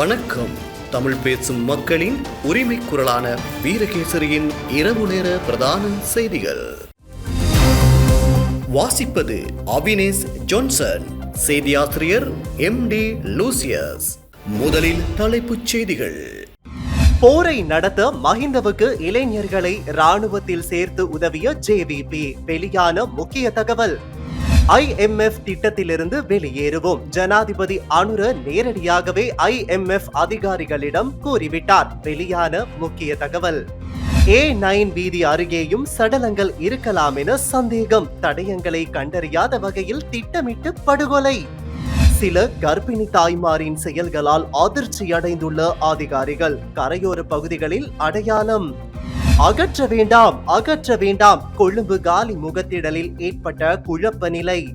வணக்கம். தமிழ் பேசும் மக்களின் உரிமை குரலான வீரகேசரியின் இரவு நேர பிரதான செய்திகள். வாசிப்பது அவினேஷ் ஜான்சன் செய்தியாசிரியர் எம் டி லூசியஸ். முதலில் தலைப்புச் செய்திகள். போரை நடத்த மஹிந்தவுக்கு இளைஞர்களை ராணுவத்தில் சேர்த்து உதவிய ஜேவிபி வெளியான முக்கிய தகவல். ஐஎம்எஃப் திட்டத்திலிருந்து வெளியேறுவோம். ஜனாதிபதி அனுர நேரடியாகவே ஐஎம்எஃப் அதிகாரிகளிடம் கூறிவிட்டார். வெளியான முக்கிய தகவல். ஏ நைன் வீதி அருகேயும் சடலங்கள் இருக்கலாம் என சந்தேகம். தடயங்களை கண்டறியாத வகையில் திட்டமிட்டு படுகொலை. சில கர்ப்பிணி தாய்மாரின் செயல்களால் அதிர்ச்சி அடைந்துள்ள அதிகாரிகள் கரையோர பகுதிகளில் அடையாளம். அகற்ற வேண்டாம் அகற்ற வேண்டாம். கொழும்பு காலி முகத்திடலில் ஏற்பட்ட குழப்ப நிலை.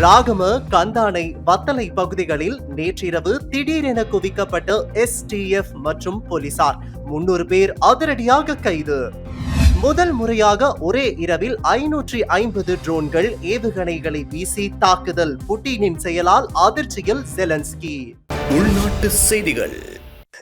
ராகம கந்தானை வத்தலை பகுதிகளில் நேற்றிரவு திடீரென குவிக்கப்பட்ட எஸ்டிஎஃப் மற்றும் போலீசார் முன்னூறு பேர் அதிரடியாக கைது. முதல் முறையாக ஒரே இரவில் ஐநூற்றி ஐம்பது ட்ரோன்கள் ஏவுகணைகளை வீசி தாக்குதல். புட்டினின் செயலால் அதிர்ச்சியில் செலன்ஸ்கி. உள்நாட்டு செய்திகள்.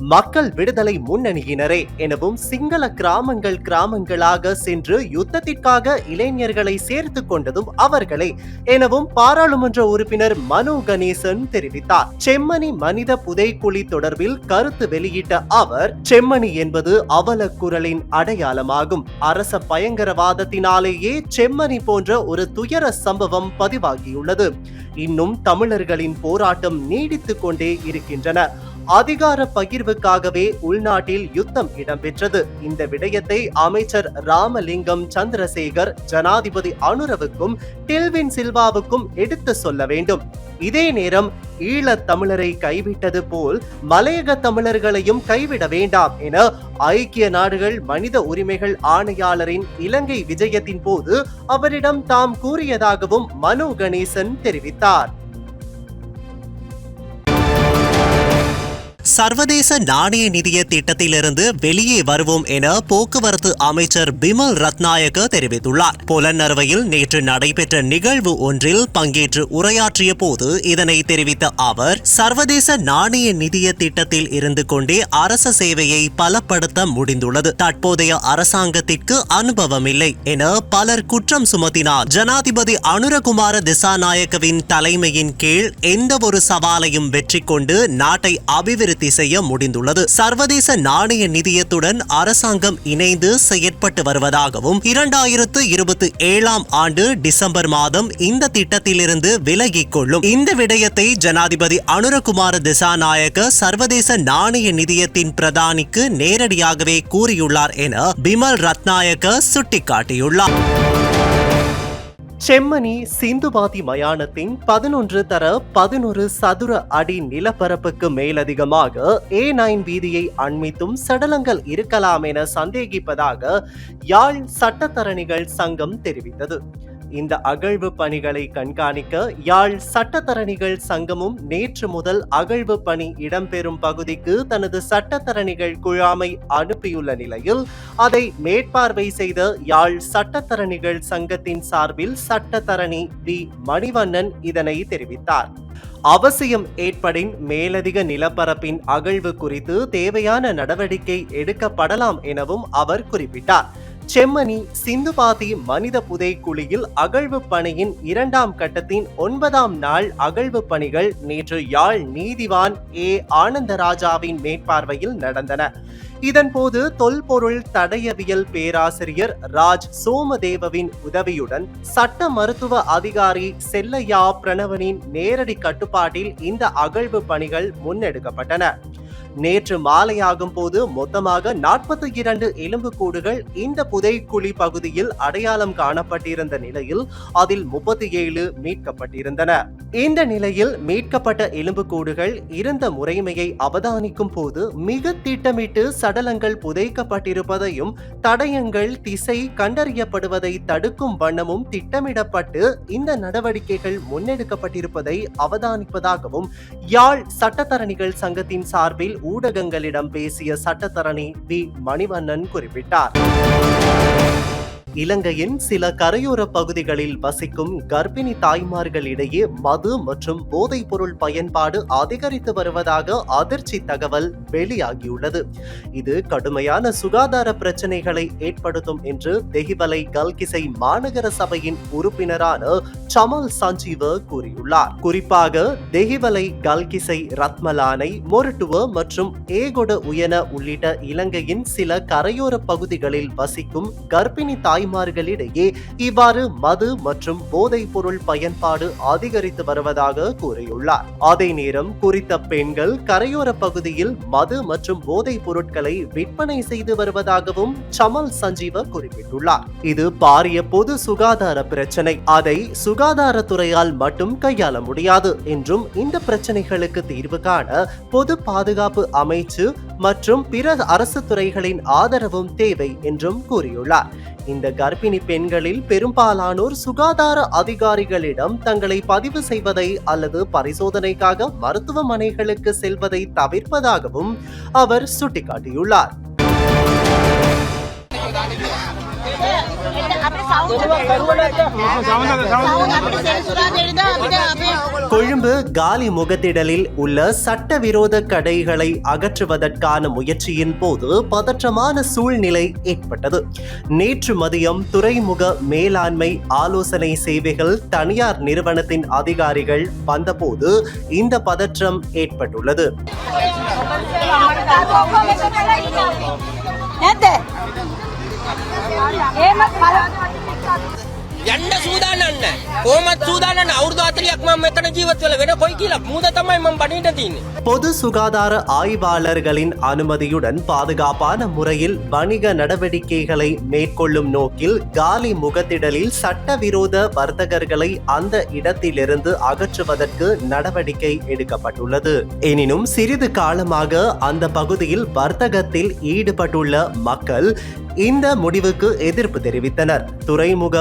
மக்கள் விடுதலை முன்னணியினரே எனவும் சிங்கள கிராமங்கள் கிராமங்களாக சென்று யுத்தத்திற்காக இளைஞர்களை சேர்த்து கொண்டதும் அவர்களே எனவும் பாராளுமன்ற உறுப்பினர் மனு கணேசன் தெரிவித்தார். செம்மணி மனித புதைக்குழி தொடர்பில் கருத்து வெளியிட்ட அவர் செம்மணி என்பது அவல குரலின் அடையாளமாகும். அரச பயங்கரவாதத்தினாலேயே செம்மணி போன்ற ஒரு துயர சம்பவம் பதிவாகியுள்ளது. இன்னும் தமிழர்களின் போராட்டம் நீடித்துக் கொண்டே இருக்கின்றன. அதிகார பகிர்வுக்காகவே உள்நாட்டில் யுத்தம் இடம்பெற்றது. இந்த விடயத்தை அமைச்சர் ராமலிங்கம் சந்திரசேகர் ஜனாதிபதி அனுரவுக்கும் டில்வின் சில்வாவுக்கும் எடுத்து சொல்ல வேண்டும். இதே நேரம் ஈழத் தமிழரை கைவிட்டது போல் மலையக தமிழர்களையும் கைவிட வேண்டாம் என ஐக்கிய நாடுகள் மனித உரிமைகள் ஆணையாளரின் இலங்கை விஜயத்தின் போது அவரிடம் தாம் கூறியதாகவும் மனோ கணேசன் தெரிவித்தார். சர்வதேச நாணய நிதிய திட்டத்திலிருந்து வெளியே வருவோம் என போக்குவரத்து அமைச்சர் பிமல் ரத்நாயக்க தெரிவித்துள்ளார். புலனறுவையில் நேற்று நடைபெற்ற நிகழ்வு ஒன்றில் பங்கேற்று உரையாற்றிய போது இதனை தெரிவித்த அவர் சர்வதேச நாணய நிதிய திட்டத்தில் இருந்து கொண்டே அரச சேவையை பலப்படுத்த முடிந்துள்ளது. தற்போதைய அரசாங்கத்திற்கு அனுபவமில்லை என பலர் குற்றம் சுமத்தினார். ஜனாதிபதி அனுரகுமார திசாநாயக்கவின் தலைமையின் கீழ் எந்த ஒரு சவாலையும் வெற்றி கொண்டு நாட்டை அபிவிருத்தி செய்ய முடிந்துள்ளது. சர்வதேச நாணய நிதியத்துடன் அரசாங்கம் இணைந்து செயற்பட்டு வருவதாகவும் இரண்டாயிரத்து இருபத்தி ஏழாம் ஆண்டு டிசம்பர் மாதம் இந்த திட்டத்திலிருந்து விலகிக் கொள்ளும் இந்த விடயத்தை ஜனாதிபதி அனுரகுமார திசாநாயக்க சர்வதேச நாணய நிதியத்தின் பிரதானிக்கு நேரடியாகவே கூறியுள்ளார் என பிமல் ரத்நாயக்க சுட்டிக்காட்டியுள்ளார். செம்மணி சிந்துபாதி மயானத்தின் பதினொன்று தர பதினொரு சதுர அடி நிலப்பரப்புக்கு மேலதிகமாக ஏ நைன் வீதியை அண்மித்தும் சடலங்கள் இருக்கலாம் என சந்தேகிப்பதாக யாழ் சட்டத்தரணிகள் சங்கம் தெரிவித்தது. இந்த அகழ்வு பணிகளை கண்காணிக்க யாழ் சட்டத்தரணிகள் சங்கமும் நேற்று முதல் அகழ்வு பணி இடம்பெறும் பகுதிக்கு தனது சட்டத்தரணிகள் குழாமை அனுப்பியுள்ள நிலையில் அதை மேற்பார்வை செய்த யாழ் சட்டத்தரணிகள் சங்கத்தின் சார்பில் சட்டத்தரணி பி மணிவண்ணன் இதனை தெரிவித்தார். அவசியம் ஏற்படின் மேலதிக நிலப்பரப்பின் அகழ்வு குறித்து தேவையான நடவடிக்கை எடுக்கப்படலாம் எனவும் அவர் குறிப்பிட்டார். செம்மணி சிந்துபாதி மனித புதைக்குழியில் அகழ்வு பணியின் இரண்டாம் கட்டத்தின் ஒன்பதாம் நாள் அகழ்வு பணிகள் நேற்று யாழ் நீதிவான் ஏ. ஆனந்தராஜாவின் மேற்பார்வையில் நடந்தன. இதன்போது தொல்பொருள் தடயவியல் பேராசிரியர் ராஜ் சோமதேவவின் உதவியுடன் சட்ட மருத்துவ அதிகாரி செல்லையா பிரணவனின் நேரடி கட்டுப்பாட்டில் இந்த அகழ்வு பணிகள் முன்னெடுக்கப்பட்டன. நேற்று மாலையாகும் போது மொத்தமாக நாற்பத்தி இரண்டு எலும்புக்கூடுகள் இந்த புதைக்குழி பகுதியில் அடையாளம் காணப்பட்டிருந்த நிலையில் அதில் முப்பத்தி ஏழு மீட்கப்பட்டிருந்தன. இந்த நிலையில் மீட்கப்பட்ட எலும்புக்கூடுகள் இருந்த முறைமையை அவதானிக்கும் போது மிக திட்டமிட்டு சடலங்கள் புதைக்கப்பட்டிருப்பதையும் தடயங்கள் திசை கண்டறியப்படுவதை தடுக்கும் வண்ணமும் திட்டமிடப்பட்டு இந்த நடவடிக்கைகள் முன்னெடுக்கப்பட்டிருப்பதை அவதானிப்பதாகவும் யாழ் சட்டத்தரணிகள் சங்கத்தின் சார்பில் ஊடகங்களிடம் பேசிய சட்டத்தரணி வி. மணிவண்ணன் குறிப்பிட்டார். இலங்கையின் சில கரையோர பகுதிகளில் வசிக்கும் கர்ப்பிணி தாய்மார்களிடையே மது மற்றும் போதைப் பொருள் பயன்பாடு அதிகரித்து வருவதாக அதிர்ச்சி தகவல் வெளியாகியுள்ளது. இது கடுமையான சுகாதார பிரச்சனைகளை ஏற்படுத்தும் என்று தெஹிவலை கல்கிசை மாநகர சபையின் உறுப்பினரான சமல் சஞ்சீவ கூறியுள்ளார். குறிப்பாக தெஹிவலை கல்கிசை ரத்மலானை மொரட்டுவ மற்றும் ஏகொட உயன உள்ளிட்ட இலங்கையின் சில கரையோர பகுதிகளில் வசிக்கும் கர்ப்பிணி தாய்மார்களிடையே இவ்வாறு மது மற்றும் போதைப் பொருள் பயன்பாடு அதிகரித்து வருவதாக கூறியுள்ளார். அதே நேரம் குறித்த பெண்கள் கரையோர பகுதியில் மது மற்றும் போதைப் பொருட்களை விற்பனை செய்து வருவதாகவும் சமல் சஞ்சீவ குறிப்பிட்டுள்ளார். இது பாரிய பொது சுகாதார பிரச்சனை. அதை சுக சுகாதாரத்துறையால் மட்டும் கையாள முடியாது என்றும் இந்த பிரச்சனைகளுக்கு தீர்வு காண பொது பாதுகாப்பு அமைச்சு மற்றும் பிற அரசு துறைகளின் ஆதரவும் தேவை என்றும் கூறியுள்ளார். இந்த கர்ப்பிணி பெண்களில் பெரும்பாலானோர் சுகாதார அதிகாரிகளிடம் தங்களை பதிவு செய்வதை அல்லது பரிசோதனைக்காக மருத்துவமனைகளுக்கு செல்வதை தவிர்ப்பதாகவும் அவர் சுட்டிக்காட்டியுள்ளார். கொழும்பு காலி முகத்திடலில் உள்ள சட்டவிரோத கடைகளை அகற்றுவதற்கான முயற்சியின் போது பதற்றமான சூழ்நிலை ஏற்பட்டது. நேற்று மதியம் துறைமுக மேலாண்மை ஆலோசனை சேவைகள் தனியார் நிறுவனத்தின் அதிகாரிகள் வந்தபோது இந்த பதற்றம் ஏற்பட்டுள்ளது. ஏமாத்து එහෙමත් බලන්න. යන්න සූදානන්න කොහොමත් සූදානන්න අවුරුදු 40ක් මම මෙතන ජීවත් වෙලා වෙන කොයි කියලා මූද තමයි මම බණින්න තියෙන්නේ பொது சுகாதார ஆய்வாளர்களின் அனுமதியுடன் பாதுகாப்பான முறையில் வணிக நடவடிக்கைகளை மேற்கொள்ளும் நோக்கில் காலி முகத்திடலில் சட்டவிரோத வர்த்தகர்களை அந்த இடத்திலிருந்து அகற்றுவதற்கு நடவடிக்கை எடுக்கப்பட்டுள்ளது எனினும் சிறிது காலமாக அந்த பகுதியில் வர்த்தகத்தில் ஈடுபட்டுள்ள மக்கள் இந்த முடிவுக்கு எதிர்ப்பு தெரிவித்தனர் துறைமுக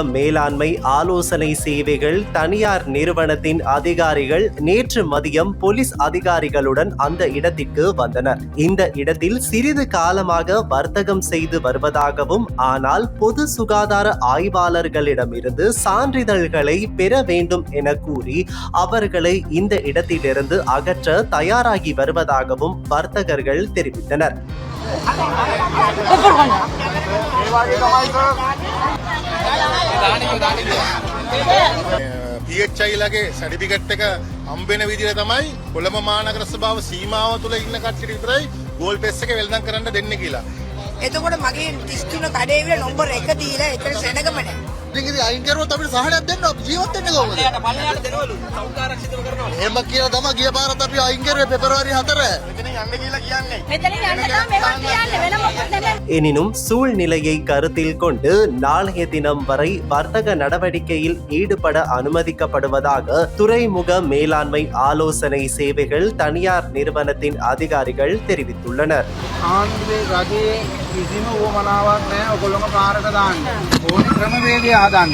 மேலாண்மை ஆலோசனை சேவைகள் தனியார் நிறுவனத்தின் அதிகாரிகள் நேற்று மதியம் போலீஸ் அதிகாரிகளுடன் அந்த இடத்திற்கு வந்தனர். இந்த இடத்தில் சிறிது காலமாக வர்த்தகம் செய்து வருவதாகவும் ஆனால் பொது சுகாதார ஆய்வாளர்களிடமிருந்து சான்றிதழ்களை பெற வேண்டும் என கூறி அவர்களை இந்த இடத்திலிருந்து அகற்ற தயாராகி வருவதாகவும் வர்த்தகர்கள் தெரிவித்தனர். පියච්චයිලගේ සඩිපිකට් එක හම්බෙන විදිහ තමයි කොළඹ මානගර සභාව සීමාව තුළ ඉන්න කට්ටියට විතරයි ගෝල් පෙස් එක වෙල්දම් කරන්න දෙන්න කියලා. එතකොට මගේ තිස්තුන කඩේ විල නොම්බර එක දීලා එතන සෙනගම නැහැ. ඉතින් ඉතින් අයින් කරුවොත් අපිට සහනයක් දෙන්න අපි ජීවත් වෙන්නේ කොහොමද? පල්ලයට පල්ලයට දෙනවලු සෞඛ්‍ය ආරක්ෂිතව කරනවා එහෙම කියලා තමයි ගිය පාරත් අපි අයින් කරුවේ පෙබරවාරි 4. මෙතන යන්න කියලා කියන්නේ. මෙතනින් යන්න තමයි මේවා කියන්නේ වෙන මොකක්ද නෙමෙයි. எனினும் சூழ்நிலையை கருத்தில் கொண்டு நாளைய தினம் வரை வர்த்தக நடவடிக்கையில் ஈடுபட அனுமதிக்கப்படுவதாக துறைமுக மேலாண்மை ஆலோசனை சேவைகள் தனியார் நிறுவனத்தின் அதிகாரிகள் தெரிவித்துள்ளனர் ආණ්ඩුවේ රජයේ කිසිම උවමනාවක් නෑ ඔකොල්ලොම පාරට දාන්න. ඕන ක්‍රමවේදය හදන්න.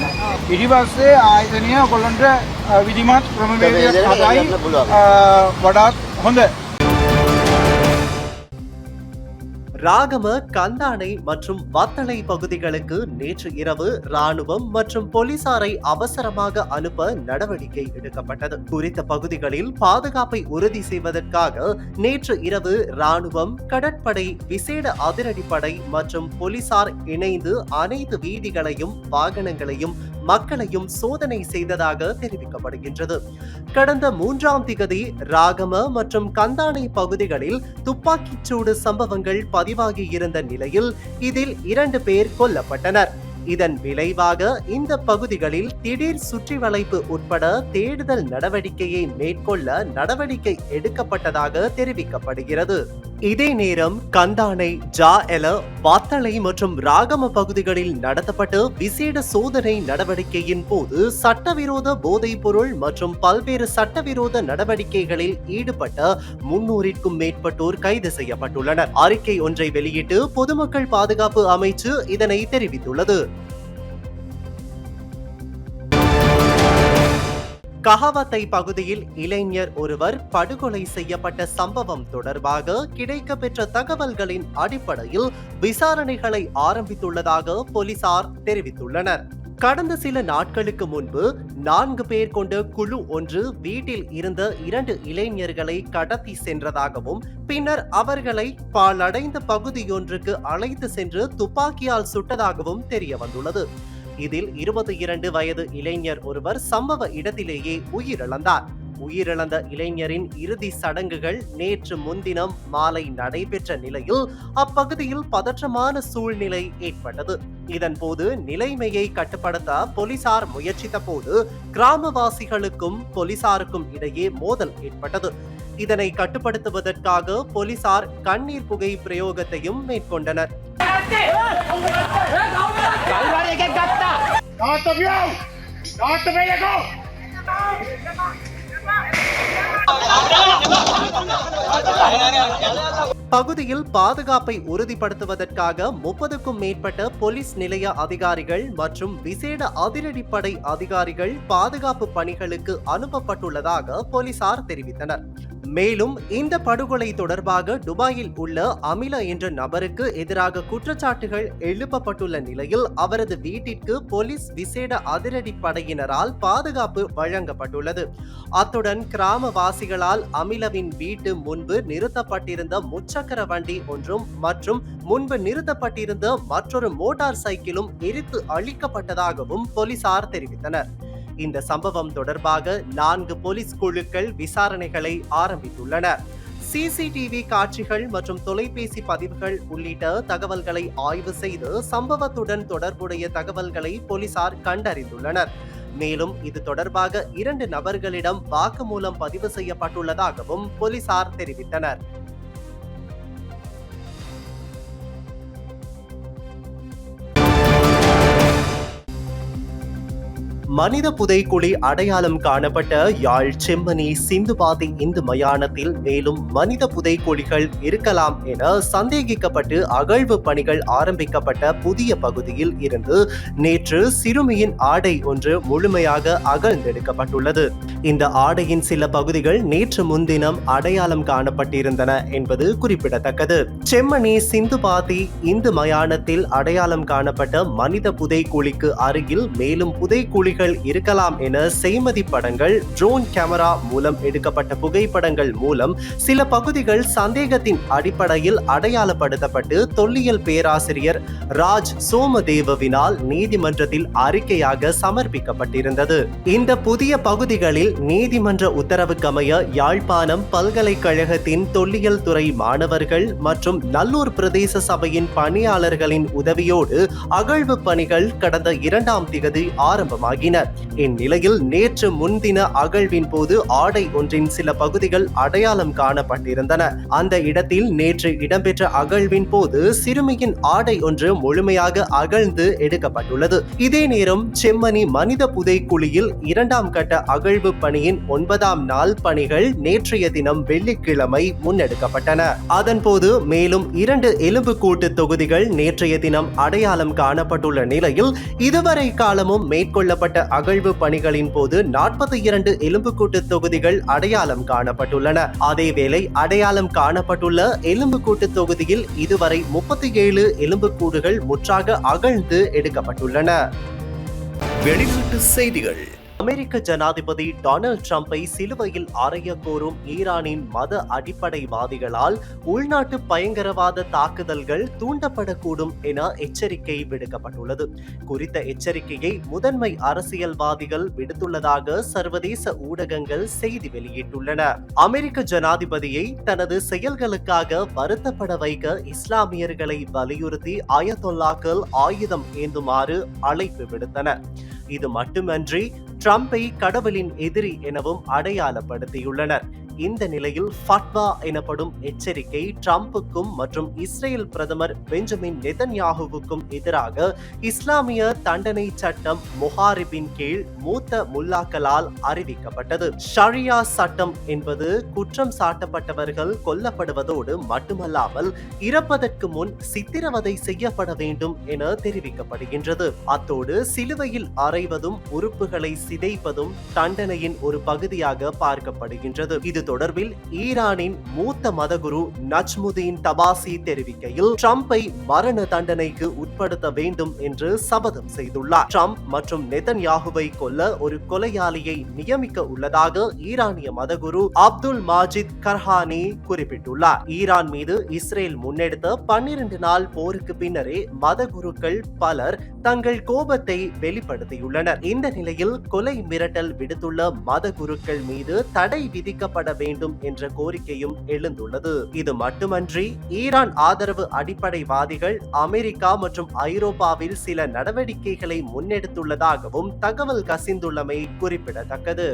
ඉරිපස්සේ ආයතනය ඔකොල්ලොන්ට අ, විධිමත් ක්‍රමවේදයක් හදයි අ, වඩාත් හොඳ. ராகம கந்தானை மற்றும் வத்தளை பகுதிகளுக்கு நேற்று இரவு ராணுவம் மற்றும் போலீசாரை அவசரமாக அனுப்ப நடவடிக்கை எடுக்கப்பட்டது. குறித்த பகுதிகளில் பாதுகாப்பை உறுதி செய்வதற்காக நேற்று இரவு ராணுவம் கடற்படை விசேட அதிரடிப்படை மற்றும் போலீசார் இணைந்து அனைத்து வீதிகளையும் வாகனங்களையும் மக்களையும் சோதனை செய்ததாக தெரிவிக்கப்படுகின்றது. கடந்த மூன்றாம் திகதி ராகம மற்றும் கந்தானை பகுதிகளில் துப்பாக்கிச்சூடு சம்பவங்கள் பதிவாகி இருந்த நிலையில் இதில் இரண்டு பேர் கொல்லப்பட்டனர். இதன் விளைவாக இந்த பகுதிகளில் திடீர் சுற்றி வளைப்பு உட்பட தேடுதல் நடவடிக்கையை மேற்கொள்ள நடவடிக்கை எடுக்கப்பட்டதாக தெரிவிக்கப்படுகிறது. இதே நேரம் கந்தானை ஜா எல வாத்தளை மற்றும் ராகம பகுதிகளில் நடத்தப்பட்ட விசேட சோதனை நடவடிக்கையின் போது சட்டவிரோத போதைப் பொருள் மற்றும் பல்வேறு சட்டவிரோத நடவடிக்கைகளில் ஈடுபட்ட முன்னூறிற்கும் மேற்பட்டோர் கைது செய்யப்பட்டுள்ளனர். அறிக்கை ஒன்றை வெளியிட்டு பொதுமக்கள் பாதுகாப்பு அமைச்சு இதனை தெரிவித்துள்ளது. கஹவத்தை பகுதியில் இளைஞர் ஒருவர் படுகொலை செய்யப்பட்ட சம்பவம் தொடர்பாக கிடைக்கப்பெற்ற தகவல்களின் அடிப்படையில் விசாரணைகளை ஆரம்பித்துள்ளதாக போலீசார் தெரிவித்துள்ளனர். கடந்த சில நாட்களுக்கு முன்பு நான்கு பேர் கொண்ட குழு ஒன்று வீட்டில் இருந்த இரண்டு இளைஞர்களை கடத்தி சென்றதாகவும் பின்னர் அவர்களை பாழடைந்த பகுதியொன்றுக்கு அழைத்து சென்று துப்பாக்கியால் சுட்டதாகவும் தெரிய வந்துள்ளது இதில் இருபத்தி இரண்டு வயது இளைஞர் ஒருவர் சம்பவ இடத்திலேயே உயிரிழந்தார். உயிரிழந்த இளைஞரின் இறுதி சடங்குகள் நேற்று முன்தினம் மாலை நடைபெற்ற நிலையில் அப்பகுதியில் பதற்றமான சூழ்நிலை ஏற்பட்டது. இதன் போது நிலைமையை கட்டுப்படுத்த போலீசார் முயற்சித்த போது கிராமவாசிகளுக்கும் போலீசாருக்கும் இடையே மோதல் ஏற்பட்டது. இதனை கட்டுப்படுத்துவதற்காக போலீசார் கண்ணீர் புகை பிரயோகத்தையும் மேற்கொண்டனர். பகுதியில் பாதுகாப்பை உறுதிப்படுத்துவதற்காக முப்பதுக்கும் மேற்பட்ட போலீஸ் நிலைய அதிகாரிகள் மற்றும் விசேட அதிரடிப்படை அதிகாரிகள் பாதுகாப்பு பணிகளுக்கு அனுப்பப்பட்டுள்ளதாக போலீசார் தெரிவித்தனர். மேலும் இந்த படுகொலை தொடர்பாக துபாயில் உள்ள அமில என்ற நபருக்கு எதிராக குற்றச்சாட்டுகள் எழுப்பப்பட்டுள்ள நிலையில் அவரது வீட்டிற்கு போலீஸ் விசேட அதிரடி படையினரால் பாதுகாப்பு வழங்கப்பட்டுள்ளது. அத்துடன் கிராமவாசிகளால் அமிலவின் வீட்டு முன்பு நிறுத்தப்பட்டிருந்த முச்சக்கர வண்டி ஒன்றும் மற்றும் முன்பு நிறுத்தப்பட்டிருந்த மற்றொரு மோட்டார் சைக்கிளும் எரித்து அழிக்கப்பட்டதாகவும் போலீசார் தெரிவித்தனர். இந்த சம்பவம் தொடர்பாக நான்கு போலீஸ் குழுக்கள் விசாரணைகளை ஆரம்பித்துள்ளன. சிசிடிவி காட்சிகள் மற்றும் தொலைபேசி பதிவுகள் உள்ளிட்ட தகவல்களை ஆய்வு செய்து சம்பவத்துடன் தொடர்புடைய தகவல்களை போலீசார் கண்டறிந்துள்ளனர். மேலும் இது தொடர்பாக இரண்டு நபர்களிடம் வாக்குமூலம் பதிவு செய்யப்பட்டுள்ளதாகவும் போலீசார் தெரிவித்தனர். மனித புதைக்குழி அடையாளம் காணப்பட்ட யாழ் செம்மணி சிந்துபாதி இந்து மயானத்தில் மேலும் மனித புதைக்குழிகள் இருக்கலாம் என சந்தேகிக்கப்பட்டு அகழ்வு பணிகள் ஆரம்பிக்கப்பட்ட புதிய பகுதியில் இருந்து நேற்று சிறுமியின் ஆடை ஒன்று முழுமையாக அகழ்ந்தெடுக்கப்பட்டுள்ளது. இந்த ஆடையின் சில பகுதிகள் நேற்று முன்தினம் அடையாளம் காணப்பட்டிருந்தன என்பது குறிப்பிடத்தக்கது. செம்மணி சிந்துபாதி இந்து மயானத்தில் அடையாளம் காணப்பட்ட மனித புதைக்குழிக்கு அருகில் மேலும் புதைக்குழிகள் இருக்கலாம் என செய்மதி படங்கள் ட்ரோன் கேமரா மூலம் எடுக்கப்பட்ட புகைப்படங்கள் மூலம் சில பகுதிகள் சந்தேகத்தின் அடிப்படையில் அடையாளப்படுத்தப்பட்டு தொல்லியல் பேராசிரியர் ராஜ் சோமதேவவினால் நீதிமன்றத்தில் அறிக்கையாக சமர்ப்பிக்கப்பட்டிருந்தது. இந்த புதிய பகுதிகளில் நீதிமன்ற உத்தரவுக்கமைய யாழ்ப்பாணம் பல்கலைக்கழகத்தின் தொல்லியல் துறை மாணவர்கள் மற்றும் நல்லூர் பிரதேச சபையின் பணியாளர்களின் உதவியோடு அகழ்வு பணிகள் கடந்த இரண்டாம் திகதி ஆரம்பமாகின. இந்நிலையில் நேற்று முன்தின அகழ்வின் போது ஆடை ஒன்றின் சில பகுதிகள் அடையாளம் காணப்பட்டிருந்தன. அந்த இடத்தில் நேற்று இடம்பெற்ற அகழ்வின் போது சிறுமியின் ஆடை ஒன்று முழுமையாக அகழ்ந்து எடுக்கப்பட்டுள்ளது. இதே நேரம் செம்மணி மனித புதைக்குழியில் இரண்டாம் கட்ட அகழ்வு பணியின் ஒன்பதாம் நாள் பணிகள் நேற்றைய தினம் வெள்ளிக்கிழமை முன்னெடுக்கப்பட்டன. அதன்போது மேலும் இரண்டு எலும்பு கூட்டு தொகுதிகள் நேற்றைய தினம் அடையாளம் காணப்பட்டுள்ள நிலையில் இதுவரை காலமும் மேற்கொள்ளப்பட்ட அகழ்வு பணிகளின் போது நாற்பத்தி இரண்டு எலும்புக்கூட்டு தொகுதிகள் அடையாளம் காணப்பட்டுள்ளன. அதேவேளை அடையாளம் காணப்பட்டுள்ள எலும்புக்கூட்டு தொகுதியில் இதுவரை முப்பத்தி ஏழு எலும்புக்கூடுகள் முற்றாக அகழ்ந்து எடுக்கப்பட்டுள்ளன. வெளிநாட்டு செய்திகள். அமெரிக்க ஜனாதிபதி டொனால்ட் ட்ரம்பை சிலுவையில் அறைய கோரும் ஈரானின் மத அடிப்படைவாதிகளால் உள்நாட்டு பயங்கரவாத தாக்குதல்கள் தூண்டப்படக்கூடும் என எச்சரிக்கை விடுக்கப்பட்டுள்ளது. குறித்த எச்சரிக்கையை முதன்மை அரசியல்வாதிகள் விடுத்துள்ளதாக சர்வதேச ஊடகங்கள் செய்தி வெளியிட்டுள்ளன. அமெரிக்க ஜனாதிபதியை தனது செயல்களுக்காக வருத்தப்பட வைக்க இஸ்லாமியர்களை வலியுறுத்தி அயத்தொல்லாக்கள் ஆயுதம் ஏந்துமாறு அழைப்பு விடுத்தனர் இது மட்டுமன்றி ட்ரம்பை கடவுளின் எதிரி எனவும் அடையாளப்படுத்தியுள்ளனர். இந்த நிலையில் ஃபட்வா எனப்படும் எச்சரிக்கை ட்ரம்புக்கும் மற்றும் இஸ்ரேல் பிரதமர் பெஞ்சமின் நெதன்யாகுவுக்கும் எதிராக இஸ்லாமிய தண்டனை சட்டம் முஹாரிபின் கீழ் மூத்த முல்லாக்களால் அறிவிக்கப்பட்டது. ஷரியா சட்டம் என்பது குற்றம் சாட்டப்பட்டவர்கள் கொல்லப்படுவதோடு மட்டுமல்லாமல் இறப்பதற்கு முன் சித்திரவதை செய்யப்பட வேண்டும் என தெரிவிக்கப்படுகின்றது. அத்தோடு சிலுவையில் அறைவதும் உறுப்புகளை சிதைப்பதும் தண்டனையின் ஒரு பகுதியாக பார்க்கப்படுகின்றது. இது தொடர்பில் ஈரானின் மூத்த மதகுரு நஜ்முதீன் தபாசி தெரிவிக்கையில் ட்ரம்பை மரண தண்டனைக்கு உட்படுத்த வேண்டும் என்று சபதம் செய்துள்ளார். ட்ரம்ப் மற்றும் நெதன்யாகுவை கொல்ல ஒரு கொலையாளியை நியமிக்க உள்ளதாக ஈரானிய மதகுரு அப்துல் மாஜித் கர்ஹானி குறிப்பிட்டுள்ளார். ஈரான் மீது இஸ்ரேல் முன்னெடுத்த பன்னிரண்டு நாள் போருக்கு பின்னரே மதகுருக்கள் பலர் தங்கள் கோபத்தை வெளிப்படுத்தியுள்ளனர். இந்த நிலையில் கொலை மிரட்டல் விடுத்துள்ள மதகுருக்கள் மீது தடை விதிக்கப்பட வேண்டும் என்ற கோரிக்கையும் எழுந்துள்ளது. இது மட்டுமன்றி ஈரான் ஆதரவு அடிப்படைவாதிகள் அமெரிக்கா மற்றும் ஐரோப்பாவில் சில நடவடிக்கைகளை முன்னெடுத்துள்ளதாகவும் தகவல் கசிந்துள்ளமை குறிப்பிடத்தக்கது.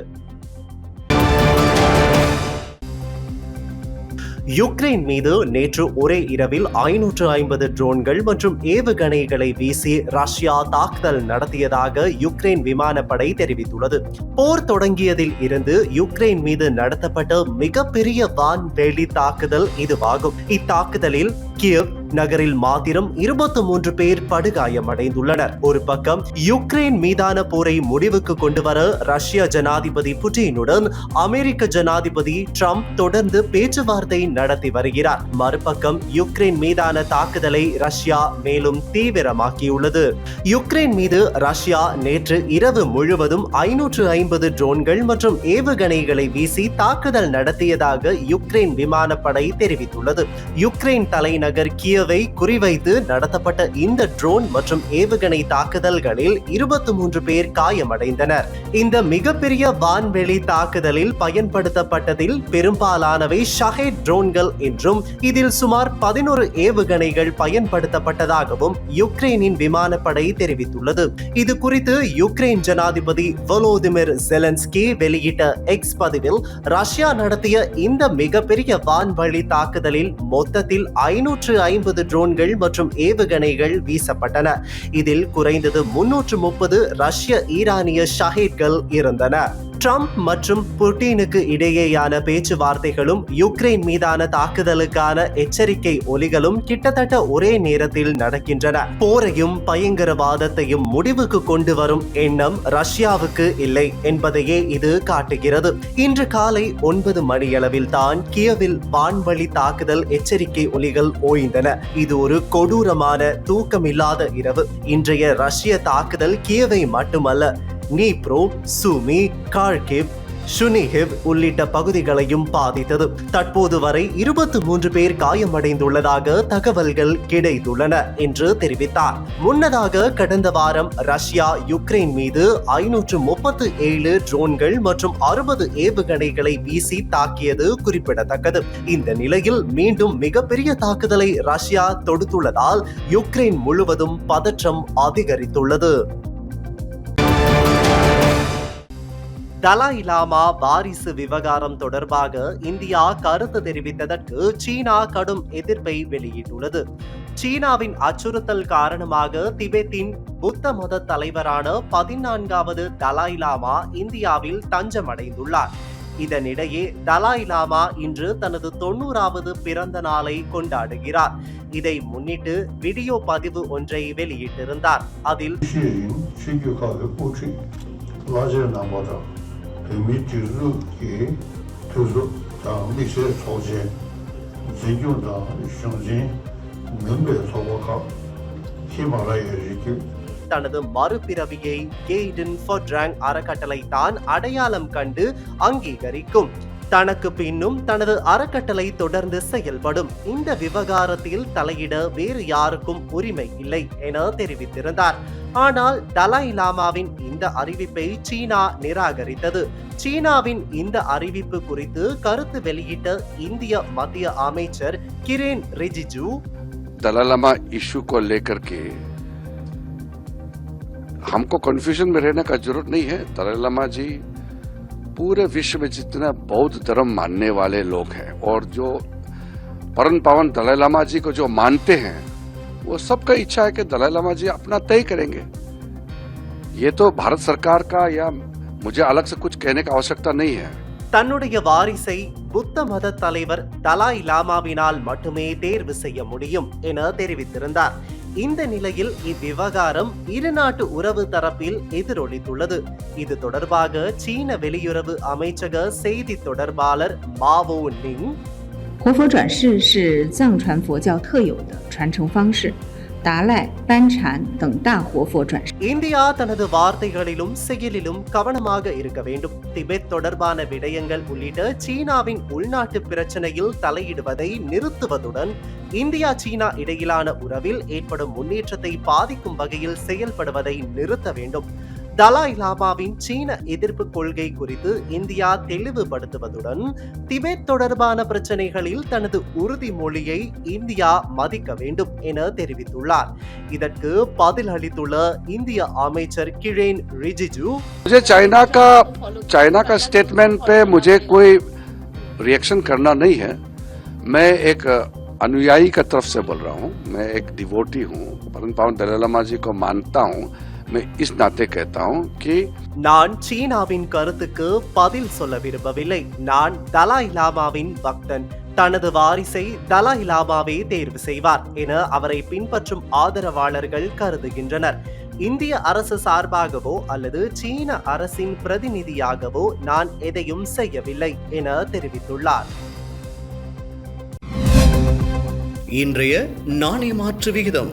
யுக்ரைன் மீது நேற்று ஒரே இரவில் ஐநூற்று ஐம்பது ட்ரோன்கள் மற்றும் ஏவுகணைகளை வீசி ரஷ்யா தாக்குதல் நடத்தியதாக யுக்ரைன் விமானப்படை தெரிவித்துள்ளது. போர் தொடங்கியதில் இருந்து யுக்ரைன் மீது நடத்தப்பட்ட மிகப்பெரிய வான்வெளி தாக்குதல் இதுவாகும். இத்தாக்குதலில் கியவ் நகரில் மாத்திரம் இருபத்தி மூன்று பேர் படுகாயமடைந்துள்ளனர். ஒரு பக்கம் யுக்ரைன் மீதான போரை முடிவுக்கு கொண்டு வர ரஷ்ய ஜனாதிபதி புட்டினுடன் அமெரிக்க ஜனாதிபதி ட்ரம்ப் தொடர்ந்து பேச்சுவார்த்தை நடத்தி வருகிறார். மறுபக்கம் யுக்ரைன் மீதான தாக்குதலை ரஷ்யா மேலும் தீவிரமாக்கியுள்ளது. யுக்ரைன் மீது ரஷ்யா நேற்று இரவு முழுவதும் ஐநூற்று ஐம்பது ட்ரோன்கள் மற்றும் ஏவுகணைகளை வீசி தாக்குதல் நடத்தியதாக யுக்ரைன் விமானப்படை தெரிவித்துள்ளது. யுக்ரைன் தலைநகர் கியவை குறிவைத்து நடத்தப்பட்ட இந்த ட்ரோன் மற்றும் ஏவுகணை தாக்குதல்களில் இருபத்தி மூன்று பேர் காயமடைந்தனர். இந்த மிகப்பெரிய வான்வெளி தாக்குதலில் பயன்படுத்தப்பட்டதில் பெரும்பாலானவை ஷஹேட் ட்ரோன்கள் என்றும் இதில் சுமார் பதினோரு ஏவுகணைகள் பயன்படுத்தப்பட்டதாகவும் யுக்ரைனின் விமானப்படை தெரிவித்துள்ளது. இது குறித்து யுக்ரைன் ஜனாதிபதி வொலோதிமிர் ஜெலன்ஸ்கி வெளியிட்ட எக்ஸ் பதிவில் ரஷ்யா நடத்திய இந்த மிகப்பெரிய வான்வழி தாக்குதலில் மொத்தத்தில் ஐநூற்று ஐம்பது ட்ரோன்கள் மற்றும் ஏவுகணைகள் வீசப்பட்டன. இதில் குறைந்தது முன்னூற்று முப்பது ரஷ்ய ஈரானிய ஷஹீட்கள் இருந்தன. ட்ரம்ப் மற்றும் புட்டினுக்கு இடையேயான பேச்சுவார்த்தைகளும் யுக்ரைன் மீதான தாக்குதலுக்கான எச்சரிக்கை ஒலிகளும் கிட்டத்தட்ட ஒரே நேரத்தில் நடக்கின்றன. போரையும் பயங்கரவாதத்தையும் முடிவுக்கு கொண்டு வரும் எண்ணம் ரஷ்யாவுக்கு இல்லை என்பதையே இது காட்டுகிறது. இன்று காலை ஒன்பது மணியளவில் தான் கியவில் வான்வழி தாக்குதல் எச்சரிக்கை ஒலிகள் ஓய்ந்தன. இது ஒரு கொடூரமான தூக்கமில்லாத இரவு. இன்றைய ரஷ்ய தாக்குதல் கியவை மட்டுமல்ல நீப்ரோ சுமி கார்கிவ் ஷுனிஹிவ் உள்ளிட்ட பகுதிகளையும் பாதித்தது. தற்போது வரை இருபத்தி மூன்று பேர் காயமடைந்துள்ளதாக தகவல்கள் கிடைத்துள்ளன என்று தெரிவித்தார். முன்னதாக கடந்த வாரம் ரஷ்யா யுக்ரைன் மீது ஐநூற்று முப்பத்து ஏழு ட்ரோன்கள் மற்றும் அறுபது ஏவுகணைகளை வீசி தாக்கியது குறிப்பிடத்தக்கது. இந்த நிலையில் மீண்டும் மிகப்பெரிய தாக்குதலை ரஷ்யா தொடுத்துள்ளதால் யுக்ரைன் முழுவதும் பதற்றம் அதிகரித்துள்ளது. தலாய் லாமா வாரிசு விவகாரம் தொடர்பாக இந்தியா கருத்து தெரிவித்ததற்கு சீனா கடும் எதிர்ப்பை வெளியிட்டுள்ளது. சீனாவின் அச்சுறுத்தல் காரணமாக திபெத்தின் புத்த மத தலைவரான பதினான்காவது தலாய் லாமா இந்தியாவில் தஞ்சமடைந்துள்ளார். இதனிடையே தலாய் லாமா இன்று தனது தொண்ணூறாவது பிறந்த நாளை கொண்டாடுகிறார். இதை முன்னிட்டு வீடியோ பதிவு ஒன்றை வெளியிட்டிருந்தார். அதில் dōmi jirū ki tūsū tā mīsē sōjē zīngyū tā shūngzhīn nīmbē sōwa kā Himalaya இருக்கு தனது மறுபிறவியை கேய்டன் ஃபோட்ராங் அறக்கட்டளை தான் அடையாளம் கண்டு அங்கீகரிக்கும். தனக்கு பின்னும் தனது அறக்கட்டளை தொடர்ந்து செயல்படும் இந்த விவகாரத்தில் தலையிட வேறு யாருக்கும் உரிமை இல்லை என தெரிவித்திருந்தார் ஆனால் டலாய் லாமாவின் இந்த அறிவிப்பை சீனா நிராகரித்தது சீனாவின் இந்த அறிவிப்பு குறித்து கருத்து வெளியிட்ட இந்திய மத்திய அமைச்சர் கிரேன் ரிஜிஜு दलालामा इशू को लेकर के हमको कंफ्यूजन में रहने का जरूरत नहीं है दलालामा जी पूरे विश्व में जितने बौद्ध धर्म मानने वाले लोग हैं और जो परम पावन दलाई लामा जी को जो मानते हैं वो सबका इच्छा है कि दलाई लामा जी अपना तय करेंगे ये तो भारत सरकार का या मुझे अलग से कुछ कहने की आवश्यकता नहीं है தன்னுடைய வாரிசை புத்த மத தலைவர் டலாய் லாமாவினால் மட்டுமே தேர்வு செய்ய முடியும் என தெரிவித்திருந்தார் இந்த நிலையில் இவ்விவகாரம் இருநாட்டு உறவு தரப்பில் எதிரொலித்துள்ளது இது தொடர்பாக சீன வெளியுறவு அமைச்சக செய்தி தொடர்பாளர் மாவோ நிங் 活佛转世是藏传佛教特有的传承方式， தாலாய் பன்ஷான் தங் தா ஹோஃபோ இந்தியா தனது வார்த்தைகளிலும் செயலிலும் கவனமாக இருக்க வேண்டும். திபெத் தொடர்பான விடயங்கள் உள்ளிட்ட சீனாவின் உள்நாட்டு பிரச்சனையில் தலையிடுவதை நிறுத்துவதுடன் இந்தியா சீனா இடையிலான உறவில் ஏற்படும் முன்னேற்றத்தை பாதிக்கும் வகையில் செயல்படுவதை நிறுத்த வேண்டும். தலாய் லாமாவின் சீன எதிர்ப்பு கொள்கை குறித்து இந்தியா தெளிவுபடுத்துவதுடன் திபெத் தொடர்பான பிரச்சனைகளில் தனது உறுதிமொழியை இந்தியா மதிக்க வேண்டும் என தெரிவித்துள்ளார் இதற்கு பதில் அளித்துள்ள இந்திய அமைச்சர் கிரேன் ரிஜிஜு मुझे चाइना का चाइना का स्टेटमेंट पे मुझे कोई रिएक्शन करना नहीं है मैं एक अनुयायी का तरफ से बोल रहा हूँ मैं एक डिवोटी हूँ परम पावन दलाई लामा जी को मानता हूँ मैं इस नाते कहता हूँ कि நான் சீனாவின் கருத்துக்கு பதில் சொல்ல விரும்பவில்லை நான் தலாய் லாமாவின் பக்தன் தனது வாரிசை தலாய் லாமாவே தேர்வு செய்வார் என அவரை பின்பற்றும் ஆதரவாளர்கள் கருதுகின்றனர் இந்திய அரசு சார்பாகவோ அல்லது சீன அரசின் பிரதிநிதியாகவோ நான் எதையும் செய்யவில்லை என தெரிவித்துள்ளார் இன்றைய நாணய மாற்று விகிதம்